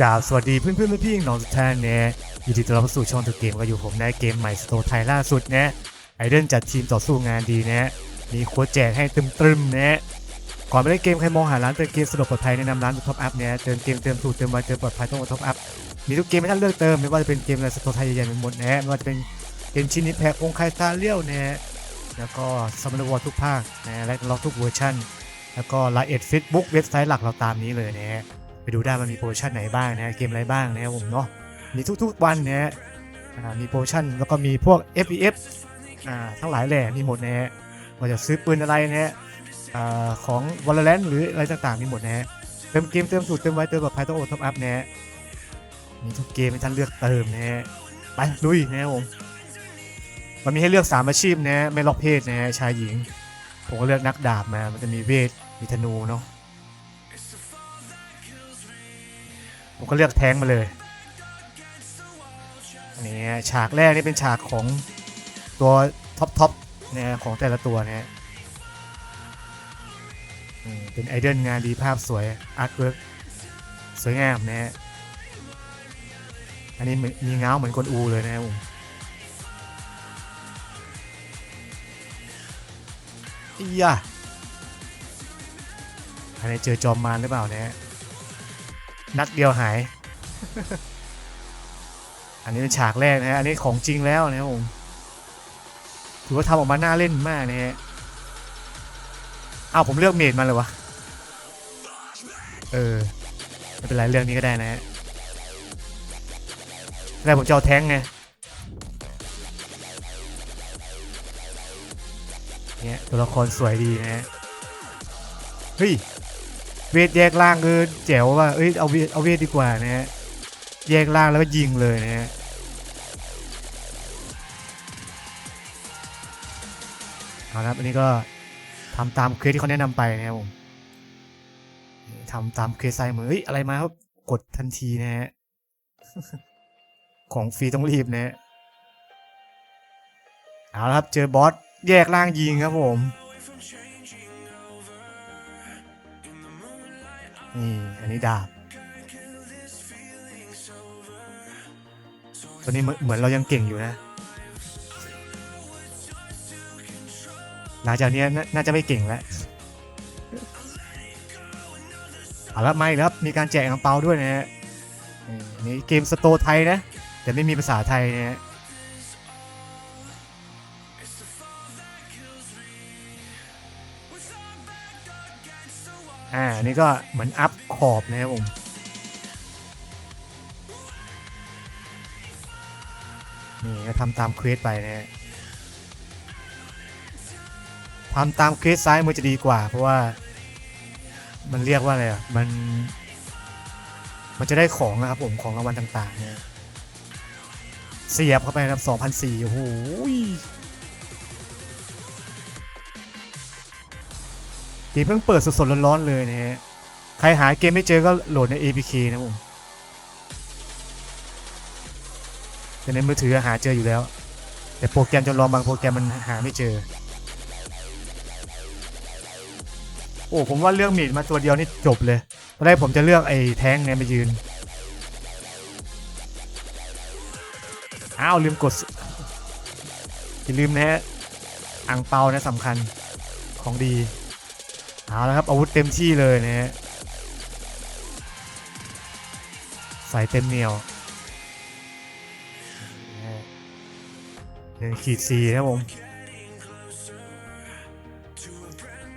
กราบสวัสดีเพื่อนเพื่อนพี่ๆน้องทุกท่านนะยินดีต้อนรับเข้สู่ช่องตัวเกมก็อยู่ผมในเกมใหม่สโตไทยล่าสุดนะไอเดนจัดทีมต่อสู้งานดีนะมีโค้ดแจกให้ตึมๆนะก่อนไปเล่นเกมใครมองหาร้านเติมเกมสะดวกปลอดภัยแนะนำร้านท็อปอัพเนี่ยเติมเกมเติมถูกเติมไวเติมปลอดภัยต้องมาท็อปอัพมีทุกเกมให้ท่านเลือกเติมไม่ว่าจะเป็นเกมอะไรสโตไทยใหญ่ๆเป็นหมดนะไม่ว่าจะเป็นเกมชินิแพคองคายซาเลียวนะแล้วก็ซัมเมอร์วอลทุกภาคนะและล็อกทุกเวอร์ชันแล้วก็ไลน์เอ็ดเฟซบุ๊กเว็บไซต์หลักเราตามนี้เลยนะ ดูได้มันมีโปรโมชั่นไหนบ้างนะเกมอะไรบ้างนะครับผมเนาะมีทุกๆวันนะฮะอ่ามีโปรโมชั่นแล้วก็มีพวก FEF อ่าทั้งหลายแหล่มีหมดนะฮะว่าจะซื้อปืนอะไรนะฮะอ่าของ Valorant หรืออะไรต่างๆมีหมดนะฮะเติมเกมเติมสูตรเติมไว้เติมปลอดภัยต้องโอท็อปอัพนะฮะมีทุกเกมให้ท่านเลือกเติมนะฮะไปลุยนะครับผมมันมีให้เลือก 3 อาชีพนะ ไม่ล็อกเพศนะฮะชายหญิง ผมก็เลือกนักดาบมา มันจะมีเวท มีธนูเนาะ ผมก็เลือกแท้งมาเลยอันนี้ฉากแรกนี่เป็นฉากของตัวท็อปท็อปนะฮะของแต่ละตัวนะฮะเป็นไอเดนงานดีภาพสวยอาร์ตเวิร์กสวยงามนะฮะอันนี้มีเงาเหมือนกวนอูเลยนะครับผมอียะอันนี้เจอจอมมารหรือเปล่าเนี่ย นัดเดียวหาย อันนี้เป็นฉากแรกนะฮะ อันนี้ของจริงแล้วนะครับผม ถือว่าทำออกมาน่าเล่นมากนะฮะอ้าวผมเลือกเมดมาเลยวะ เออ ไม่เป็นไรเรื่องนี้ก็ได้นะฮะแต่ผมจะเอาแท้งไงเนี่ยตัวละครสวยดีนะฮะ เฮ้ย เวทแยกล่างคือแจ๋วว่ะเอ้ยเอาเวทเอาเวทดีกว่านะฮะแยกล่างแล้วก็ยิงเลยนะฮะเอาละครับอันนี้ก็ทำตามเคสที่เขาแนะนำไปนะครับผมทำตามเคสไซมือเฮ้ยอะไรมาครับกดทันทีนะฮะของฟรีต้องรีบนะฮะเอาละครับเจอบอสแยกล่างยิงครับผม นี่อันนี้ดาบ ตอนนี้เหมือนเรายังเก่งอยู่นะ หลังจากนี้น่าจะไม่เก่งแล้วเอาละไม่แล้วครับ มีการแจกอังเปาด้วยนะฮะนี่อันนี่เกมสโตไทยนะ แต่ไม่มีภาษาไทยนะฮะ อ่านี่ก็เหมือนอัพขอบนะครับผมนี่ก็ทำตามเควสไปนะฮะทำตามเควสซ้ายมือจะดีกว่า เพราะว่า มันเรียกว่าอะไรอะมัน มันจะได้ของนะครับผมของรางวัลต่างๆเนี่ยเสียบเข้าไปนะครับ2,004โอ้โห เกมเพิ่งเปิดสดๆร้อนๆเลยนะฮะ ใครหาเกมไม่เจอก็โหลดใน APK นะผมแต่ในมือถือหาเจออยู่แล้ว แต่โปรแกรมจำลองบางโปรแกรมมันหาไม่เจอ โอ้ผมว่าเลือกมีดมาตัวเดียวนี่จบเลยตอนแรกผมจะเลือกไอ้แท้งเนี่ยมายืน อ้าว ลืมกดอย่าลืมนะฮะอ่างเปานะสำคัญของดี เอาแล้วครับอาวุธเต็มที่เลยนะฮะใส่เต็มเหนียวหนึ่งขีดสี่นะผม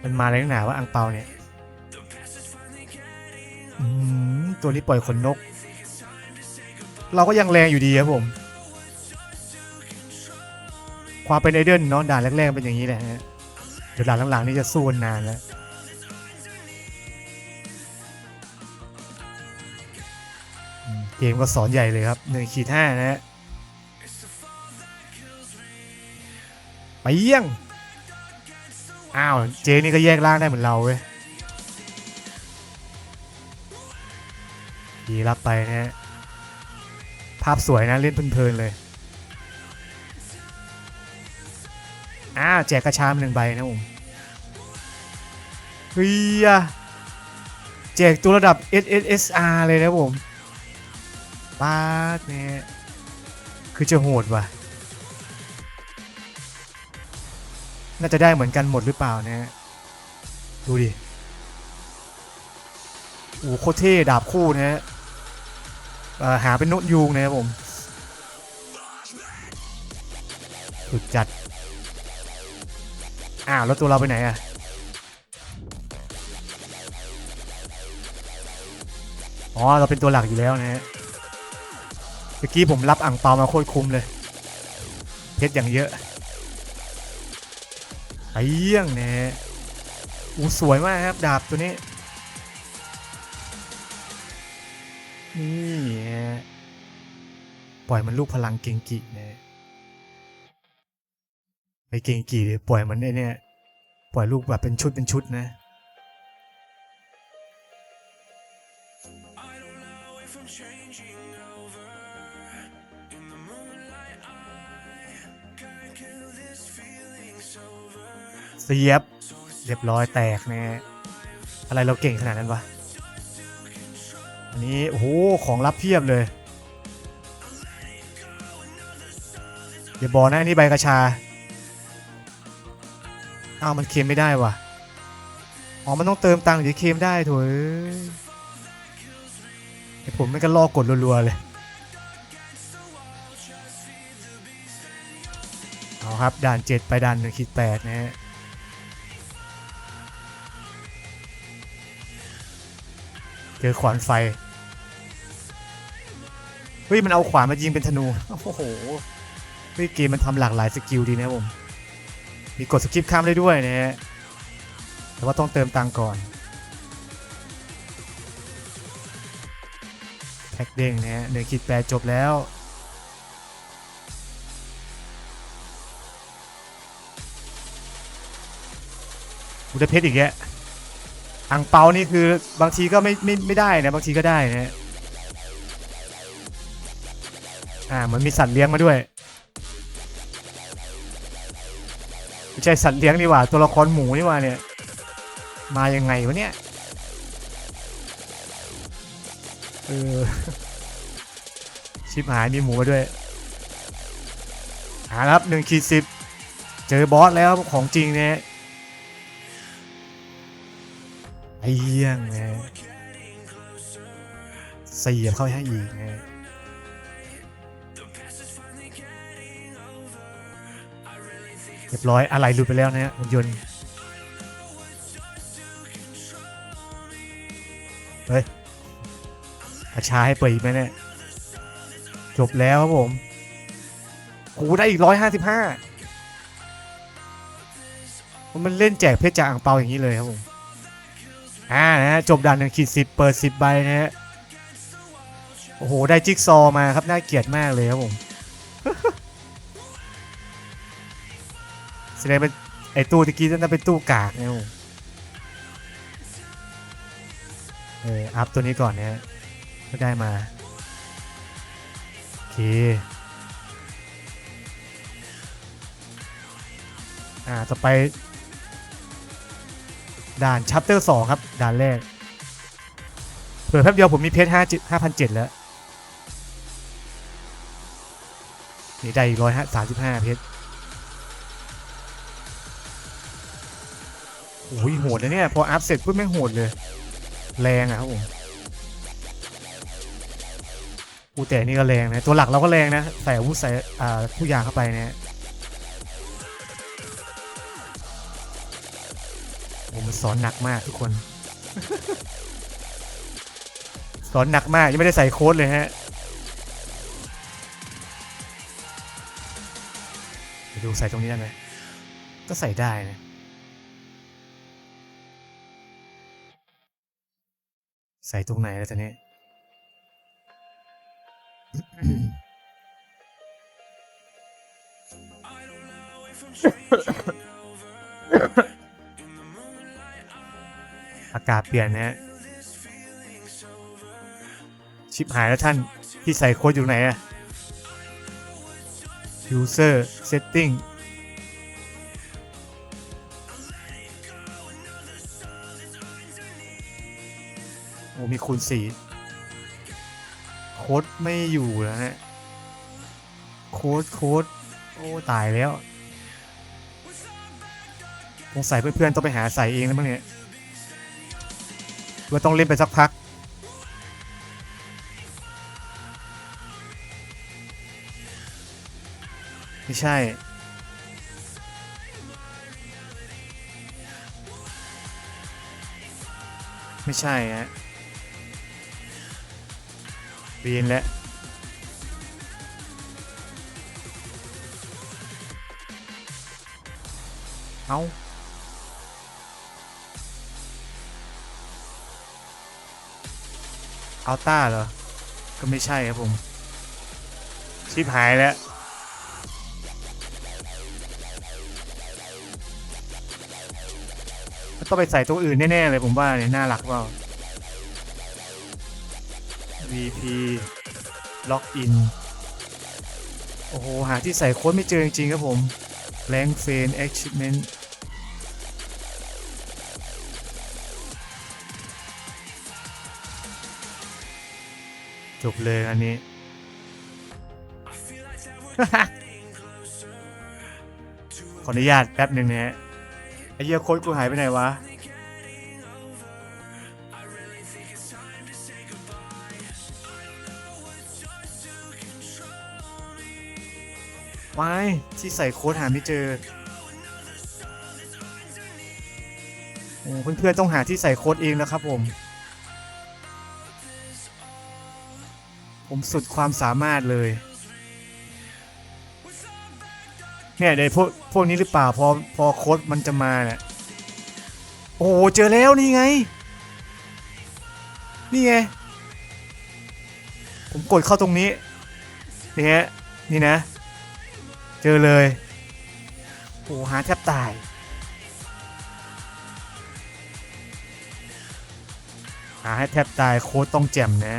มันมาแรงหนาว่าอังเปาเนี่ยตัวนี้ปล่อยขนนก เราก็ยังแรงอยู่ดีครับผม ความเป็นไอเดนเนาะด่านแรกๆเป็นอย่างนี้แหละฮะเดี๋ยวด่านหลังๆนี่จะสู้นานแล้ว เกมก็สอนใหญ่เลยครับหนึ่งขีดห้านะฮะไปเยี่ยง อ้าว เจนี่ก็แยกล่างได้เหมือนเราเว้ยดีรับไปนะฮะ ภาพสวยนะ เล่นเพลินๆเลย อ้าว แจกกระชามหนึ่งใบนะผมเฮียแจกตัวระดับ SSSR เลยนะผม ป้าดเนี่ยคือจะโหดว่ะ น่าจะได้เหมือนกันหมดหรือเปล่านะฮะดูดิโอ้โคตรเท่ดาบคู่นะฮะหาเป็นนกยูงนะครับผมสุดจัด อ้าวแล้วตัวเราไปไหนอะอ๋อ เราเป็นตัวหลักอยู่แล้วนะฮะ มื่อกี้ผมรับอ่างเปามาโคตรคุ้มเลยเพชรอย่างเยอะไอ้เยี่ยงนะฮะอู้สวยมากครับ ดาบตัวนี้ นี่ปล่อยมันลูกพลังเกงกินะฮะไปเกงกีเลยปล่อยมันไอเนี่ย ปล่อยลูกแบบเป็นชุดเป็นชุดนะ สียบ เรียบร้อยแตกแนะฮะอะไรเราเก่งขนาดนั้นวะ อันนี้โอ้โหของลับเพียบเลยอย่าบอกนะอันนี่ใบกระชาอ้าวมันเคลมไม่ได้ว่ะอ๋อมันต้องเติมตังค์ถึงจะเคลมได้ถเอ้ยไอผมไม่ก็ลอกกดรัวๆเลยเอาครับด่าน 7 ไปด่าน1คิด8นะฮะ เจอขวานไฟ เฮ้ย มันเอาขวานมายิงเป็นธนู โอ้โห เฮ้ย เกมมันทำหลากหลายสกิลดีนะครับผม มีกดสกิปข้ามได้ด้วยนะฮะ แต่ว่าต้องเติมตังค์ก่อนแพ็กเด้งนะฮะหนึ่งคิดแปดจบแล้วบุดาเพชรอีกแยะ อังเปานี่คือบางทีก็ไม่ไม่ไม่ได้นะบางทีก็ได้นะฮะอ่าเหมือนมีสัตว์เลี้ยงมาด้วยไม่ใช่สัตว์เลี้ยงนี่หว่า ตัวละครหมูนี่หว่าเนี่ย มายังไงวะเนี่ยเออชิบหายมีหมูมาด้วยหาครับหนึ่งขีดสิบเจอบอสแล้วของจริงเนี่ย ไอ้เหี้ยงเนี่ยเสียบเข้าให้อีกเนี่ยเรียบร้อยอะไรหลุดไปแล้วนะฮะหุ่นยนต์เฮ้ยกระชาให้เปิดอีกไหมเนี่ยจบแล้วครับผมโอ้ได้อีกร้อยห้าสิบห้ามันเล่นแจกเพชรจากอ่างเปาอย่างนี้เลยครับผม อ่านะฮะจบด่านหนึ่งขีดสิบเปิดสิบใบนะฮะโอ้โห ได้จิ๊กซอมาครับ น่าเกลียดมากเลยครับผมแสดงเป็นไอตู้ตะกี้นั่นเป็นตู้กากนะครับผมเอออัพตัวนี้ก่อนนะฮะก็ได้มา โอเค อ่า ต่อไป ด่านชัปเตอร์สองครับ ด่านแรก เผื่อแป๊บเดียวผมมีเพชรห้าห้าพันเจ็ดแล้ว นี่ได้อีกร้อยสามสิบห้าเพชรโอ้ยโหดนะเนี่ย พออัพเสร็จปุ๊บแม่งโหดเลย แรงอะครับผมอูแต่นี่ก็แรงนะ ตัวหลักเราก็แรงนะ ใส่อาวุธใส่อ่าทุกอย่างเข้าไปเนะ มนสอนหนักมากทุกคน สอนหนักมากยังไม่ได้ใส่โค้ดเลยฮะไปดูใส่ตรงนี้ได้ไหมก็ใส่ได้นะใส่ตรงไหนแล้วตอนนี้ อากาศเปลี่ยนนะฮะชิปหายแล้วท่านที่ใส่โค้ดอยู่ไหนอะ user setting โอ้มีคูณสี่โค้ดไม่อยู่แล้วฮะ โค้ดโค้ดโอ้ ตายแล้วสงสัยเพื่อนๆต้องไปหาใส่เองแล้วมั้งเนี่ย ว่าต้องเล่นไปสักพัก ไม่ใช่ ไม่ใช่ฮะเรีนแล้วเอา อัลต้าเหรอ ก็ไม่ใช่ครับผม ชิบหายแล้ว ต้องไปใส่ตัวอื่นแน่ ๆ เลยผมว่าเนี่ยน่ารักเปล่า VP ล็อกอิน โอ้โห หาที่ใส่โค้ดไม่เจอจริงๆครับผมแรงเฟน achievement จบเลยอันนี้ ขออนุญาตแป๊บหนึ่งนะฮะไอเหี้ยโค้ดกูหายไปไหนวะวายที่ใส่โค้ดหาไม่เจอโอ้เพื่อนๆต้องหาที่ใส่โค้ดเองแล้วครับผม ผมสุดความสามารถเลย เนี่ยเดี๋ยวพวกพวกนี้หรือเปล่า พอพอโค้ดมันจะมาเนี่ย โอ้เจอแล้วนี่ไง นี่ไง ผมกดเข้าตรงนี้นี่ฮะนี่นะ เจอเลยโอ้หาแทบตายหาให้แทบตายโค้ดต้องแจ่มนะ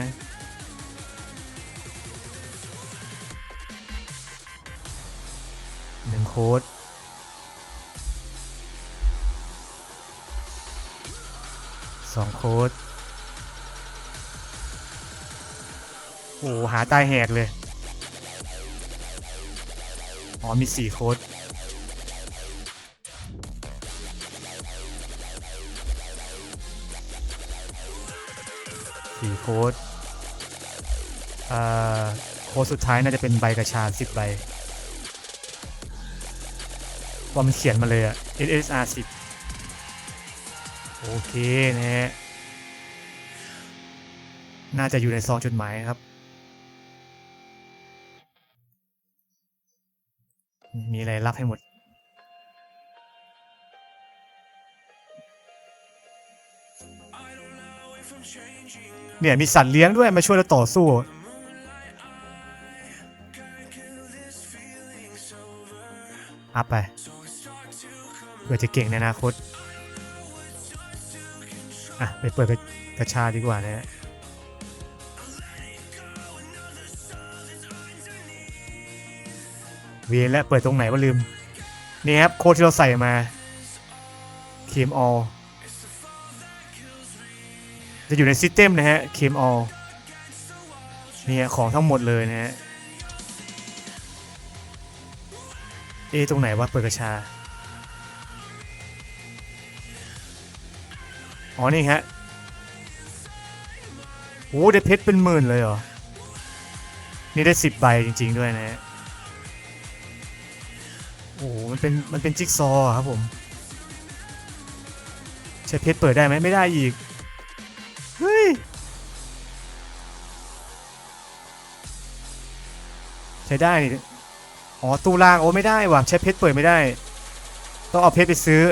หนึ่งโค้ดสองโค้ดโอ้ หาตายแหกเลย อ๋อ มีสี่โค้ดสี่โค้ดอ่า โค้ดสุดท้ายน่าจะเป็นใบกระชาสิบใบ ว่ามันเขียนมาเลยอะ SSR 10 โอเคนะฮะน่าจะอยู่ในซองจดหมายครับ มีอะไรรับให้หมด เนี่ยมีสัตว์เลี้ยงด้วยมาช่วยเราต่อสู้อัพไป เพื่อจะเก่งในอนาคต อะ ไปเปิดกระกระชาดีกว่านะฮะเวียและเปิดตรงไหนวะลืม นี่ครับ โค้ดที่เราใส่มาเคมออจะอยู่ในซิสเต็มนะฮะเคมออนี่ฮะของทั้งหมดเลยนะฮะเอะตรงไหนวะเปิดกระชา อ๋อ นี่ฮะโอ้ได้เพชรเป็นหมื่นเลยเหรอ นี่ได้สิบใบจริง ๆ ด้วยนะฮะโอ้มันเป็น มันเป็นจิ๊กซอครับผม ใช้เพชรเปิดได้ไหมไม่ได้อีก เฮ้ย ใช้ได้นี่อ๋อ ตู้ล่าง โอ้ ไม่ได้ว่ะ ใช้เพชรเปิดไม่ได้ ต้องเอาเพชรไปซื้อ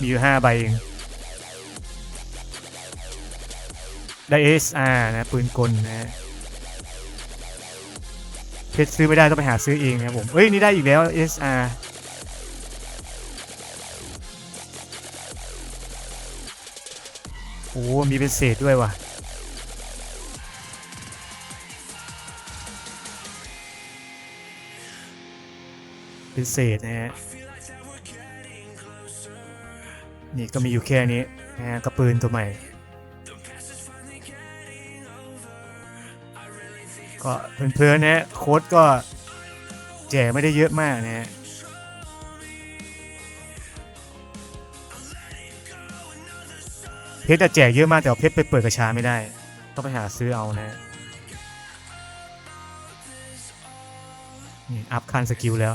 มีอยู่ห้าใบเอง ได้ SR นะ ปืนกลนะเพชรซื้อไม่ได้ต้องไปหาซื้อเองนะผมเฮ้ย นี่ได้อีกแล้ว SR โอ้มีเป็นเศษด้วยว่ะ เป็นเศษนะฮะ นี่ก็มีอยู่แค่นี้นะกระปืนตัวใหม่ ก็เพื่อนๆนะโค้ดก็แจกไม่ได้เยอะมากนะฮะเพชรแจกเยอะมากแต่เพชรไปเปิดกระชาไม่ได้ ต้องไปหาซื้อเอานะนี่อัพคันสกิลแล้ว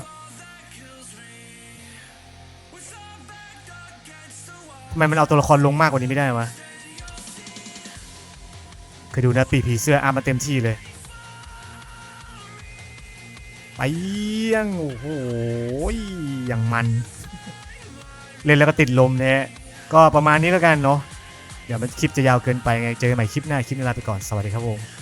ทำไมมันเอาตัวละครลงมากกว่านี้ไม่ได้วะเคยดูนะปีผีเสื้ออัพมาเต็มที่เลย ไปยังโอ้โหอย่างมัน เล่นแล้วก็ติดลมเนี่ยก็ประมาณนี้แล้วกันเนาะเดี๋ยวมันคลิปจะยาวเกินไปไง เจอกันใหม่คลิปหน้า คลิปนี้ลาไปก่อน สวัสดีครับผม